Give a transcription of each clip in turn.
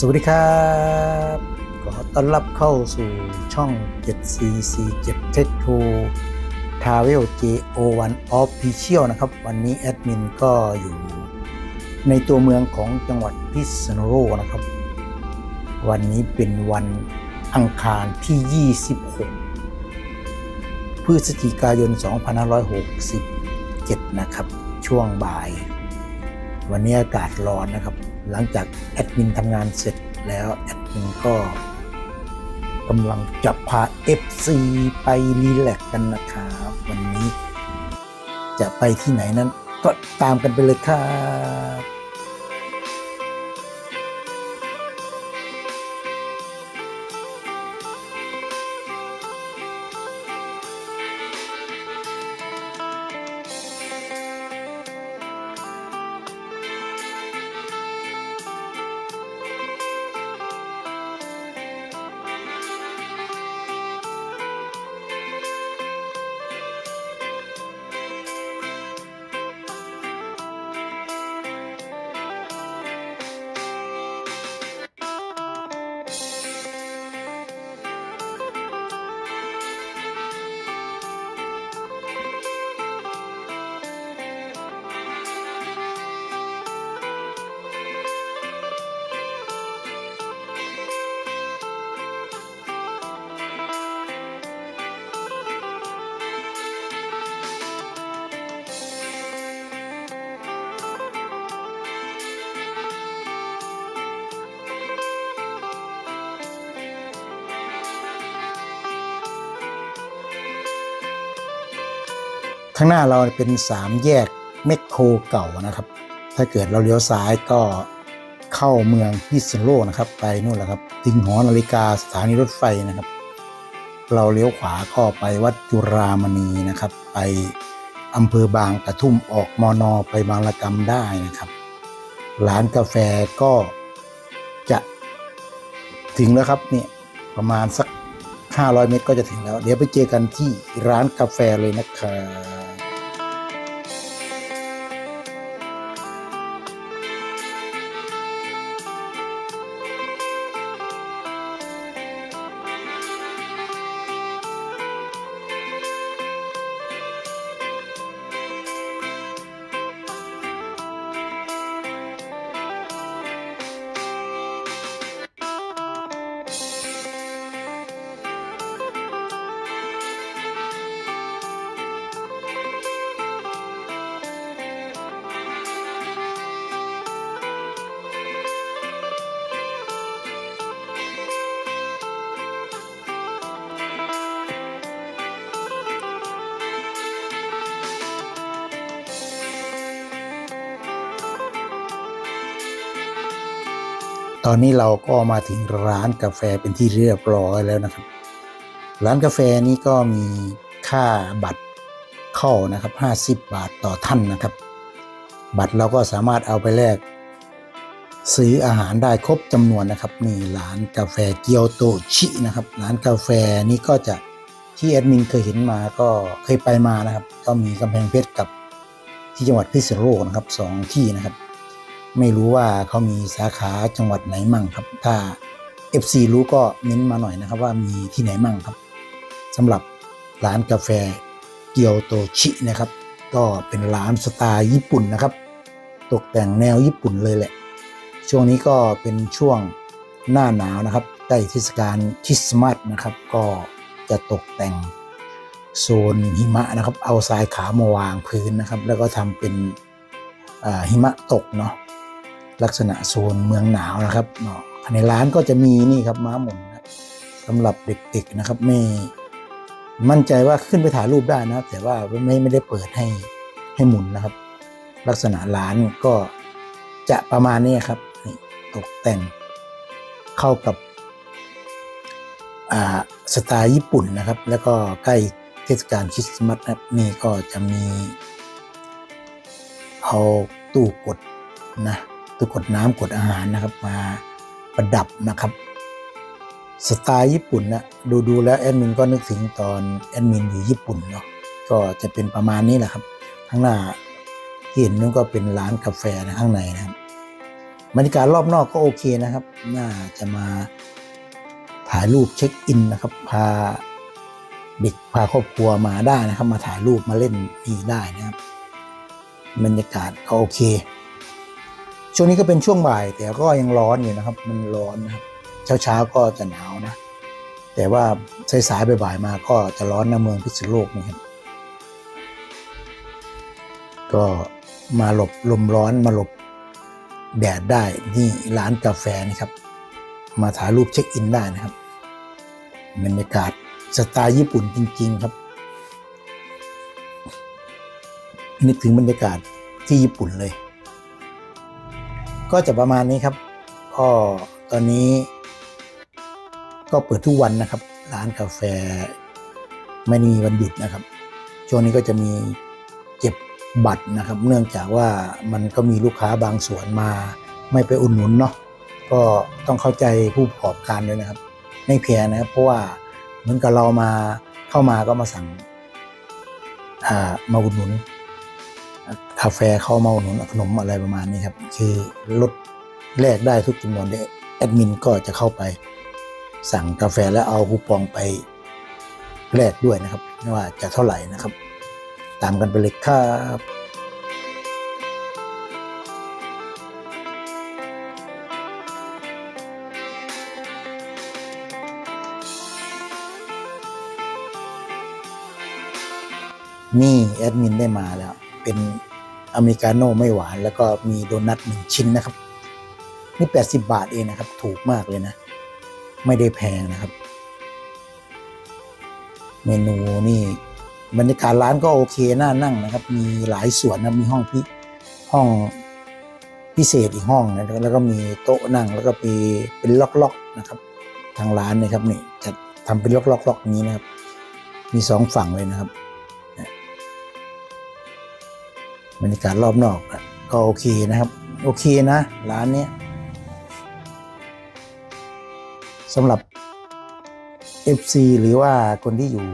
สวัสดีครับ ขอต้อนรับเข้าสู่ช่อง7447 Tech to Travel JO1 Official นะครับ วันนี้แอดมินก็อยู่ในตัวเมืองของจังหวัดพิษณุโลกนะครับ วันนี้เป็นวันอังคารที่ 26 พฤศจิกายน 2567 นะครับ ช่วงบ่าย วันนี้อากาศร้อนนะครับ หลังจากแอดมินทำงานเสร็จแล้วแอดมินก็กำลังจะพา FC ไปรีแลกซ์กันนะครับวันนี้จะไปที่ไหนนั้นก็ตามกันไปเลยครับ ข้างหน้าเราเป็นสามแยกเมคโครเก่านะครับ ถ้าเกิดเราเลี้ยวซ้ายก็เข้าเมืองพิษณุโลกนะครับ ไปนู่นแหละครับถึงหอนาฬิกาสถานีรถไฟนะครับ เราเลี้ยวขวาก็ไปวัดจุรามณีนะครับ ไปอำเภอบางกระทุ่มออกมอนอไปบางละกำได้นะครับร้านกาแฟก็จะถึงแล้วครับเนี่ยประมาณสัก 500 เมตรก็จะถึงแล้ว เดี๋ยวไปเจอกันที่ร้านกาแฟเลยนะครับ อนนี้เราก็มาถึงร้านกาแฟเป็นที่เรียบร้อยแล้วนะครับ ร้านกาแฟนี้ก็มีค่าบัตรเข้านะครับ 50 บาทต่อท่านนะครับ บัตรเราก็สามารถเอาไปแลกซื้ออาหารได้ครบจำนวนนะครับนี่ร้านกาแฟเกียวโตชินะครับร้านกาแฟนี้ก็จะที่แอดมินเคยเห็นมาก็เคยไปมานะครับ ก็มีกำแพงเพชรกับที่จังหวัดพิษณุโลกนะครับสองที่นะครับ ไม่รู้ว่าเขามีสาขาจังหวัดไหนมั่งครับ ถ้า FC รู้ก็เม้นมาหน่อยนะครับว่ามีที่ไหนมั่งครับสำหรับร้านกาแฟเกียวโตชินะครับ ก็เป็นร้านสไตล์ญี่ปุ่นนะครับ ตกแต่งแนวญี่ปุ่นเลยแหละ ช่วงนี้ก็เป็นช่วงหน้าหนาวนะครับใกล้เทศกาลคริสต์มาสนะครับ ก็จะตกแต่งโซนหิมะนะครับ เอาทรายขาวมาวางพื้นนะครับ แล้วก็ทำเป็นหิมะตกเนาะ ลักษณะโซนเมืองหนาวนะครับเนาะในร้านก็จะมีนี่ครับม้าหมุนนะสำหรับเด็กๆนะครับไม่มั่นใจว่าขึ้นไปถ่ายรูปได้นะแต่ว่าไม่ไม่ได้เปิดให้ให้หมุนนะครับ ลักษณะร้านก็จะประมาณนี้ครับตกแต่งเข้ากับสไตล์ญี่ปุ่นนะครับ แล้วก็ใกล้เทศกาลคริสต์มาสนะนี่ก็จะมีเอาตู้กดนะ ตู้กดน้ำกดอาหารนะครับมาประดับนะครับ สไตล์ญี่ปุ่นนะดูดูแล้วแอดมินก็นึกถึงตอนแอดมินอยู่ญี่ปุ่นเนาะก็จะเป็นประมาณนี้แหละครับ ข้างหน้าที่เห็นนั่นก็เป็นร้านกาแฟนะข้างในนะครับบรรยากาศรอบนอกก็โอเคนะครับ น่าจะมาถ่ายรูปเช็คอินนะครับ พาเด็กพาครอบครัวมาได้นะครับ มาถ่ายรูปมาเล่นนี่ได้นะครับ บรรยากาศก็โอเค ช่วงนี้ก็เป็นช่วงบ่าย แต่ก็ยังร้อนอยู่นะครับ มันร้อนนะครับเช้าเช้าๆก็จะหนาวนะ แต่ว่าสายๆบ่ายๆมาก็จะร้อนในเมืองพิษณุโลกนี่ครับก็มาหลบลมร้อนมาหลบแดดได้นี่ร้านกาแฟนะครับ มาถ่ายรูปเช็คอินได้นะครับบรรยากาศสไตล์ญี่ปุ่นจริง ๆครับ นึกถึงบรรยากาศที่ญี่ปุ่นเลย ก็จะประมาณนี้ครับ ก็ตอนนี้ ก็เปิดทุกวันนะครับ ร้านกาแฟไม่มีวันหยุดนะครับ ช่วงนี้ก็จะมีเก็บบัตรนะครับ เนื่องจากว่ามันก็มีลูกค้าบางส่วนมาไม่ไปอุดหนุนเนาะก็ต้องเข้าใจผู้ประกอบการด้วยนะครับ ไม่เพียนะครับ เพราะว่าเหมือนกับเรามาเข้ามาก็มาสั่งอ่ามาอุดหนุน กาแฟเข้ามาหนุนขนมอะไรประมาณนี้ครับ คือลดแลกได้ทุกจำนวนเดแอดมินก็จะเข้าไปสั่งกาแฟแล้วเอาคูปองไปแลกด้วยนะครับไม่ว่าจะเท่าไหร่นะครับ ตามกันไปเลยครับนี่แอดมินได้มาแล้ว เป็นอเมริกาโน่ไม่หวาน แล้วก็มีโดนัทหนึ่งชิ้นนะครับ นี่ 80 บาทเองนะครับ ถูกมากเลยนะ ไม่ได้แพงนะครับ เมนูนี่บรรยากาศร้านก็โอเคน่านั่งนะครับ มีหลายส่วนนะมีห้องพิห้องพิเศษอีกห้องนะแล้วก็มีโต๊ะนั่งแล้วก็มีเป็นล็อกๆนะครับ ทางร้านนะครับนี่จะทำเป็นล็อกๆล็อกนี้นะครับ มีสองฝั่งเลยนะครับ บรรยากาศรอบนอกก็โอเคนะครับ โอเคนะ ร้านนี้สำหรับ FC หรือว่าคนที่อยู่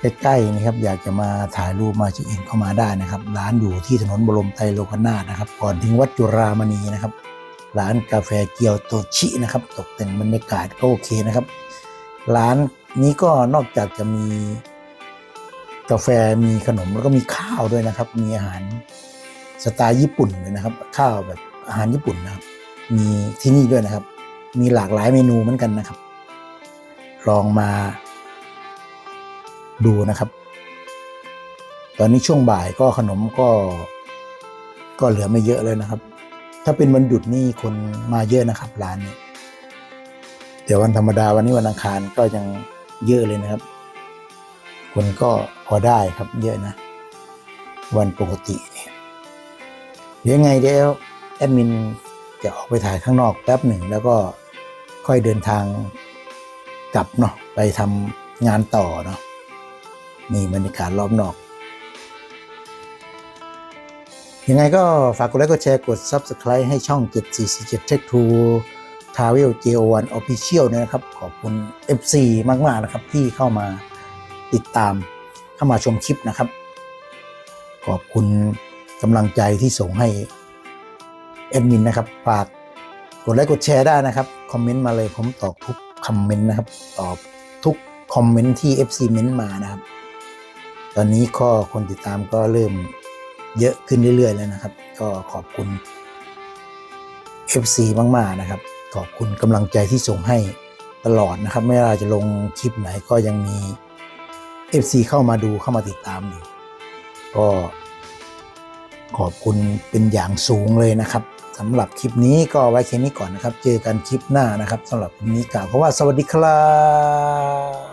ใกล้ๆนะครับ อยากจะมาถ่ายรูปมาเช็คอินเข้ามาได้นะครับ ร้านอยู่ที่ถนนบรมไตรโลกนาถนะครับ ก่อนถึงวัดจุรามณีนะครับ ร้านกาแฟเกียวโตชินะครับ ตกแต่งบรรยากาศก็โอเคนะครับ ร้านนี้ก็นอกจากจะมี กาแฟมีขนมแล้วก็มีข้าวด้วยนะครับ มีอาหารสไตล์ญี่ปุ่นเลยนะครับ ข้าวแบบอาหารญี่ปุ่นนะครับ มีที่นี่ด้วยนะครับ มีหลากหลายเมนูเหมือนกันนะครับ ลองมาดูนะครับ ตอนนี้ช่วงบ่ายก็ขนมก็ก็เหลือไม่เยอะเลยนะครับ ถ้าเป็นวันหยุดนี่คนมาเยอะนะครับร้านนี้ เดี๋ยววันธรรมดาวันนี้วันอังคารก็ยังเยอะเลยนะครับ คนก็พอได้ครับเยอะนะ วันปกติเนี่ยเดี๋ยวยังไงเดี๋ยวแอดมินจะออกไปถ่ายข้างนอกแป๊บหนึ่ง แล้วก็ค่อยเดินทางกลับเนาะไปทำงานต่อเนาะนี่บรรยากาศรอบนอก ยังไงก็ฝากกดไลค์กดแชร์กด Subscribe ให้ช่อง 747 Tech 2 Travel JO1 Official นะครับ ขอบคุณ FC มาก ๆ นะครับที่เข้ามา ติดตามเข้ามาชมคลิปนะครับ ขอบคุณกำลังใจที่ส่งให้แอดมินนะครับฝากกดไลค์กดแชร์ได้นะครับคอมเมนต์มาเลยผมตอบทุกคอมเมนต์นะครับตอบทุกคอมเมนต์ที่ FC เม้นต์มานะครับ ตอนนี้ก็คนติดตามก็เริ่มเยอะขึ้นเรื่อยๆแล้วนะครับ ก็ขอบคุณ FC มากๆนะครับ ขอบคุณกำลังใจที่ส่งให้ตลอดนะครับ ไม่ว่าจะลงคลิปไหนก็ยังมี FC เข้ามาดูเข้ามาติดตามอยู่ก็ขอบคุณเป็นอย่างสูงเลยนะครับสำหรับคลิปนี้ก็ไว้แค่นี้ก่อนนะครับ เจอกันคลิปหน้านะครับสำหรับคลิปนี้กล่าวเพราะว่าสวัสดีครับ